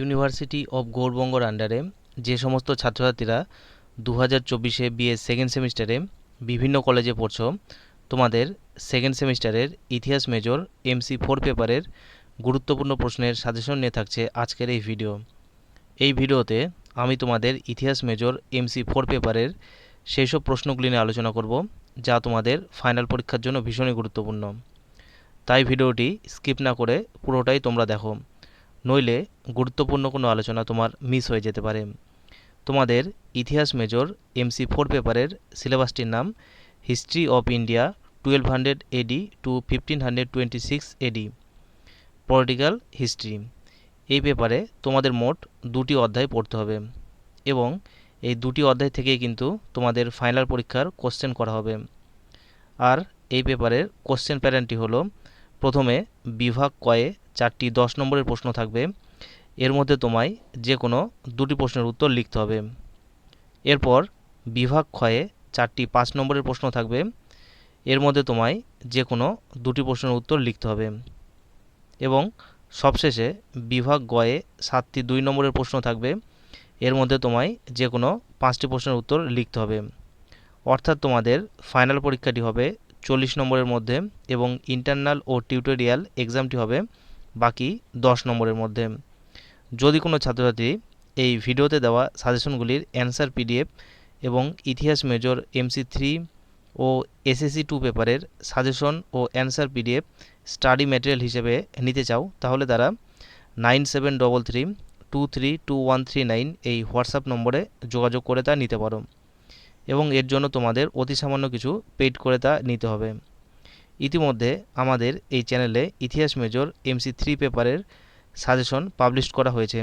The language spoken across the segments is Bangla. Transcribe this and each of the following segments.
ইউনিভার্সিটি অব গৌরবঙ্গর আন্ডারে যে সমস্ত ছাত্রছাত্রীরা দু হাজার চব্বিশে বিএ সেকেন্ড সেমিস্টারে বিভিন্ন কলেজে পড়ছ, তোমাদের সেকেন্ড সেমিস্টারের ইতিহাস মেজর এমসি ফোর পেপারের গুরুত্বপূর্ণ প্রশ্নের সাজেশন নিয়ে থাকছে আজকের এই ভিডিও এই ভিডিওতে আমি তোমাদের ইতিহাস মেজর এমসি ফোর পেপারের সেই সব প্রশ্নগুলি নিয়ে আলোচনা করব, যা তোমাদের ফাইনাল পরীক্ষার জন্য ভীষণই গুরুত্বপূর্ণ। তাই ভিডিওটি স্কিপ না করে পুরোটাই তোমরা দেখো। নইলে গুরুত্বপূর্ণ কোনো আলোচনা তোমার মিস হয়ে যেতে পারে। তোমাদের ইতিহাস মেজর এমসি ফোর পেপারের সিলেবাসটির নাম history of India twelve hundred AD to fifteen hundred twenty six AD political history এই পেপারে তোমাদের মোট দুটি অধ্যায় পড়তে হবে এবং এই দুটি অধ্যায় থেকেই কিন্তু তোমাদের ফাইনাল পরীক্ষার কোশ্চেন করা হবে। আর এই পেপারের কোশ্চেন প্যাটার্নটি হলো, প্রথমে বিভাগ কয়ে চারটি দশ নম্বরের প্রশ্ন থাকবে। এর মধ্যে তোমায় যে কোনো দুটি প্রশ্নের উত্তর লিখতে হবে। এরপর বিভাগ ক্ষয়ে চারটি পাঁচ নম্বরের প্রশ্ন থাকবে। এর মধ্যে তোমায় যে কোনো দুটি প্রশ্নের উত্তর লিখতে হবে। এবং সবশেষে বিভাগ গয়ে সাতটি দুই নম্বরের প্রশ্ন থাকবে। এর মধ্যে তোমায় যে কোনো পাঁচটি প্রশ্নের উত্তর লিখতে হবে। অর্থাৎ তোমাদের ফাইনাল পরীক্ষাটি হবে চল্লিশ নম্বরের মধ্যে এবং ইন্টারনাল ও টিউটোরিয়াল এক্সামটি হবে বাকি দশ নম্বরের মধ্যে। যদি কোনো ছাত্রছাত্রী এই ভিডিওতে দেওয়া সাজেশনগুলির অ্যান্সার পিডিএফ এবং ইতিহাস মেজর এমসি থ্রি ও এসএসসি টু পেপারের সাজেশন ও অ্যান্সার পিডিএফ স্টাডি ম্যাটেরিয়াল হিসেবে নিতে চাও, তাহলে তারা nine seven double three two three two one three nine এই হোয়াটসঅ্যাপ নম্বরে যোগাযোগ করে তা নিতে পারো। এবং এর জন্য তোমাদের অতি সামান্য কিছু পেইড করে তা নিতে হবে। ইতিমধ্যে আমাদের এই চ্যানেলে ইতিহাস মেজর এমসি থ্রি পেপারের সাজেশন পাবলিশ করা হয়েছে।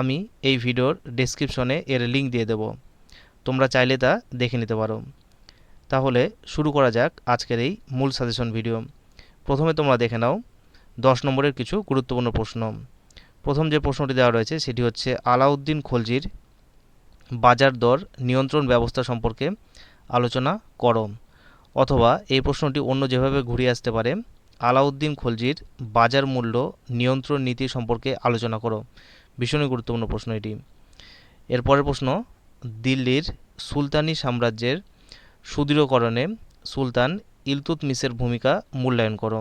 আমি এই ভিডিওর ডেসক্রিপশনে এর লিঙ্ক দিয়ে দেব। তোমরা চাইলে তা দেখে নিতে পারো। তাহলে শুরু করা যাক আজকের এই মূল সাজেশন ভিডিও প্রথমে তোমরা দেখে নাও দশ নম্বরের কিছু গুরুত্বপূর্ণ প্রশ্ন। প্রথম যে প্রশ্নটি দেওয়া রয়েছে সেটি হচ্ছে, আলাউদ্দিন খলজির বাজার দর নিয়ন্ত্রণ ব্যবস্থা সম্পর্কে আলোচনা করো। অথবা এই প্রশ্নটি অন্য যেভাবে ঘুরিয়ে আসতে পারে, আলাউদ্দিন খলজির বাজার মূল্য নিয়ন্ত্রণ নীতি সম্পর্কে আলোচনা করো। ভীষণই গুরুত্বপূর্ণ প্রশ্ন এটি। এরপরের প্রশ্ন, দিল্লির সুলতানি সাম্রাজ্যের সুদৃঢ়করণে সুলতান ইলতুতমিসের ভূমিকা মূল্যায়ন করো,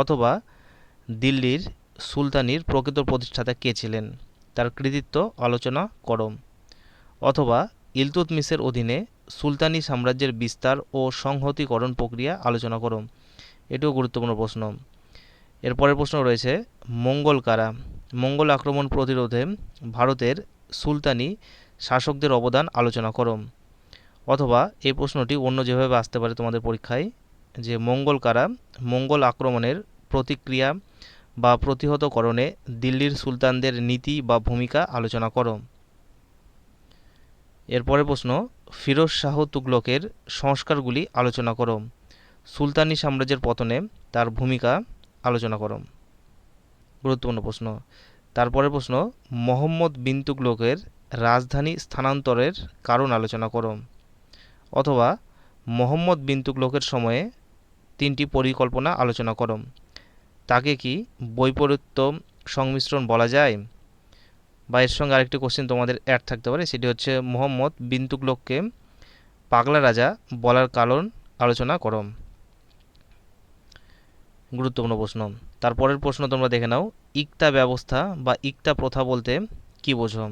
অথবা দিল্লির সুলতানির প্রকৃত প্রতিষ্ঠাতা কে ছিলেন, তার কৃতিত্ব আলোচনা করো, অথবা ইলতুতমিসের অধীনে সুলতানি সাম্রাজ্যের বিস্তার ও সংহতিকরণ প্রক্রিয়া আলোচনা করো এটিও গুরুত্বপূর্ণ প্রশ্ন। এরপরের প্রশ্ন রয়েছে, মঙ্গল কারা? মঙ্গল আক্রমণ প্রতিরোধে ভারতের সুলতানি শাসকদের অবদান আলোচনা করো অথবা এই প্রশ্নটি অন্য যেভাবে আসতে পারে তোমাদের পরীক্ষায়, যে মঙ্গল কারা? মঙ্গল আক্রমণের প্রতিক্রিয়া বা প্রতিহতকরণে দিল্লির সুলতানদের নীতি বা ভূমিকা আলোচনা করো এরপরে প্রশ্ন, ফিরোজ শাহ তুগলকের সংস্কারগুলি আলোচনা করো সুলতানি সাম্রাজ্যের পতনে তার ভূমিকা আলোচনা করো গুরুত্বপূর্ণ প্রশ্ন। তারপরে প্রশ্ন, মোহাম্মদ বিন তুগলকের রাজধানী স্থানান্তরের কারণ আলোচনা করো অথবা, মোহাম্মদ বিন তুগলকের সময়ে তিনটি পরিকল্পনা আলোচনা করো তাকে কি বৈপরীত্য সংমিশ্রণ বলা যায়? বা এর সঙ্গে আরেকটি কোশ্চেন তোমাদের অ্যাড থাকতে পারে, সেটি হচ্ছে, মোহাম্মদ বিন তুগলককে পাগলা রাজা বলার কারণ আলোচনা করো। গুরুত্বপূর্ণ প্রশ্ন। তারপরের প্রশ্ন তোমরা দেখে নাও, ইকতা ব্যবস্থা বা ইকতা প্রথা বলতে কি বোঝো?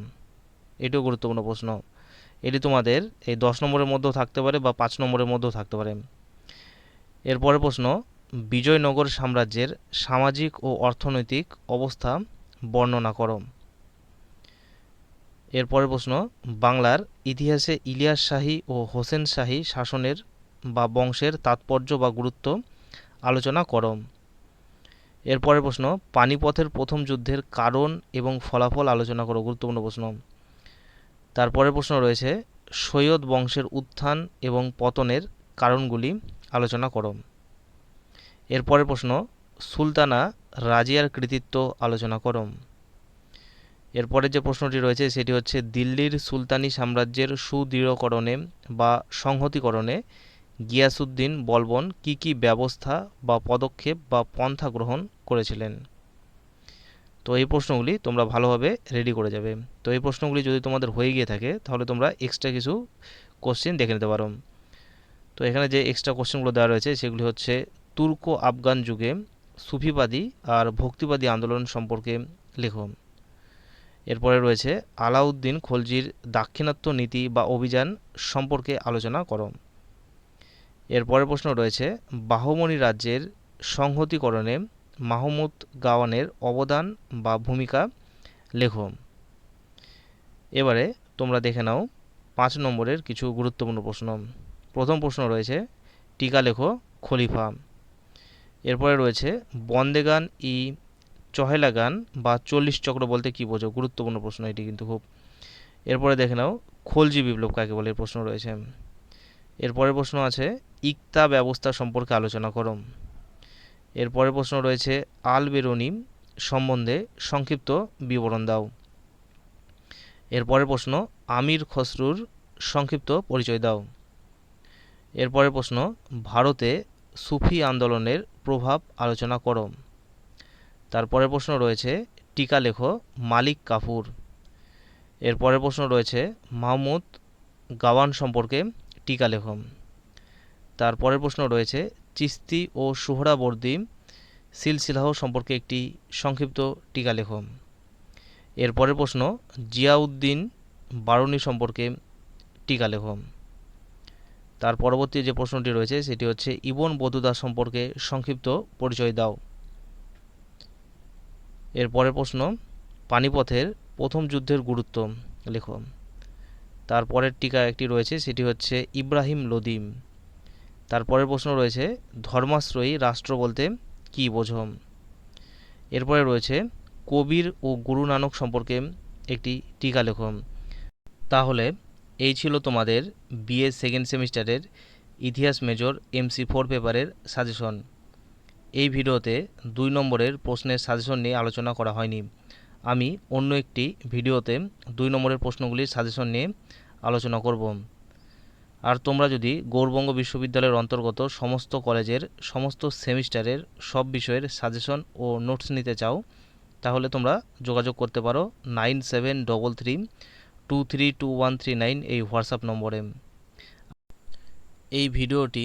এটিও গুরুত্বপূর্ণ প্রশ্ন। এটি তোমাদের এই দশ নম্বরের মধ্যেও থাকতে পারে বা পাঁচ নম্বরের মধ্যেও থাকতে পারে। এরপরের প্রশ্ন, বিজয়নগর সাম্রাজ্যের সামাজিক ও অর্থনৈতিক অবস্থা বর্ণনা করো। এরপরের প্রশ্ন, বাংলার ইতিহাসে ইলিয়াস শাহী ও হোসেন শাহী শাসনের বা বংশের তাৎপর্য বা গুরুত্ব আলোচনা করো এরপরের প্রশ্ন, পানিপথের প্রথম যুদ্ধের কারণ এবং ফলাফল আলোচনা করো, গুরুত্বপূর্ণ প্রশ্ন। তারপরের প্রশ্ন রয়েছে, সৈয়দ বংশের উত্থান এবং পতনের কারণগুলি আলোচনা করো এরপরের প্রশ্ন, সুলতানা রাজিয়ার কৃতিত্ব আলোচনা করো এরপরে যে প্রশ্নটি রয়েছে, সেটি হচ্ছে, দিল্লির সুলতানি সাম্রাজ্যের সুদৃঢ়করণে বা সংহতিকরণে গিয়াসুদ্দিন বলবন কি কি ব্যবস্থা বা পদক্ষেপ বা পন্থা গ্রহণ করেছিলেন? তো এই প্রশ্নগুলি তোমরা ভালোভাবে রেডি করে যাবে। তো এই প্রশ্নগুলি যদি তোমাদের হয়ে গিয়ে থাকে, তাহলে তোমরা এক্সট্রা কিছু কোশ্চেন দেখে নিতে পারো। তো এখানে যে এক্সট্রা কোশ্চেনগুলো দেওয়া রয়েছে, সেগুলি হচ্ছে তুর্ক আফগান যুগে সুফিবাদী আর ভক্তিবাদী আন্দোলন সম্পর্কে লেখো। এরপরে রয়েছে আলাউদ্দিন খলজির দাক্ষিণাত্য নীতি বা অভিযান সম্পর্কে আলোচনা করো। এরপরের প্রশ্ন রয়েছে বাহমনি রাজ্যের সংহতিকরণে মাহমুদ গাওয়ানের অবদান বা ভূমিকা লেখো। এবারে তোমরা দেখে নাও পাঁচ নম্বরের কিছু গুরুত্বপূর্ণ প্রশ্ন। প্রথম প্রশ্ন রয়েছে, টিকা লেখো খলিফা। এরপরে রয়েছে, বন্দেগান ই চহেলা গান বা চল্লিশ চক্র বলতে কী বোঝো গুরুত্বপূর্ণ প্রশ্ন, এটি কিন্তু খুব। এরপরে দেখে নাও, খলজি বিপ্লব কাকে বলে? প্রশ্ন রয়েছে। এরপরের প্রশ্ন আছে, ইকতা ব্যবস্থা সম্পর্কে আলোচনা করো। এরপরের প্রশ্ন রয়েছে, আল বেরোনি সম্বন্ধে সংক্ষিপ্ত বিবরণ দাও। এরপরের প্রশ্ন, আমির খসরুর সংক্ষিপ্ত পরিচয় দাও। এরপরের প্রশ্ন, ভারতে সুফি আন্দোলনের প্রভাব আলোচনা করো। তারপরের প্রশ্ন রয়েছে, টিকা লেখো, মালিক কাফুর। এর পরের প্রশ্ন রয়েছে, মাহমুদ গাওয়ান সম্পর্কে টিকা লেখো। তারপরের প্রশ্ন রয়েছে চিস্তি ও সুহরাবর্দী সিলসিলাহ সম্পর্কে একটি সংক্ষিপ্ত টিকা লেখো। এরপরের প্রশ্ন, জিয়াউদ্দিন বারুনি সম্পর্কে টিকা লেখো। তার পরবর্তী যে প্রশ্নটি রয়েছে, সেটি হচ্ছে, ইবন বদুদা সম্পর্কে সংক্ষিপ্ত পরিচয় দাও। এর পরের প্রশ্ন, পানিপথের প্রথম যুদ্ধের গুরুত্ব লেখো। তারপরের টিকা একটি রয়েছে, সেটি হচ্ছে ইব্রাহিম লোদিম। তারপরের প্রশ্ন রয়েছে, ধর্মাশ্রয়ী রাষ্ট্র বলতে কী বোঝো? এরপরে রয়েছে, কবির ও গুরু নানক সম্পর্কে একটি টিকা লেখো। তাহলে, এই ছিল তোমাদের বিএ সেকেন্ড সেমিস্টারের ইতিহাস মেজর এমসি ফোর পেপারের সাজেশন এই ভিডিওতে দুই নম্বরের প্রশ্নের সাজেশন নিয়ে আলোচনা করা হয়নি। আমি অন্য একটি ভিডিওতে দুই নম্বরের প্রশ্নগুলির সাজেশন নিয়ে আলোচনা করব। আর তোমরা যদি গৌরবঙ্গ বিশ্ববিদ্যালয়ের অন্তর্গত সমস্ত কলেজের সমস্ত সেমিস্টারের সব বিষয়ের সাজেশন ও নোটস নিতে চাও, তাহলে তোমরা যোগাযোগ করতে পারো nine seven double three two three two one three nine এই হোয়াটসঅ্যাপ নম্বরে। এই ভিডিওটি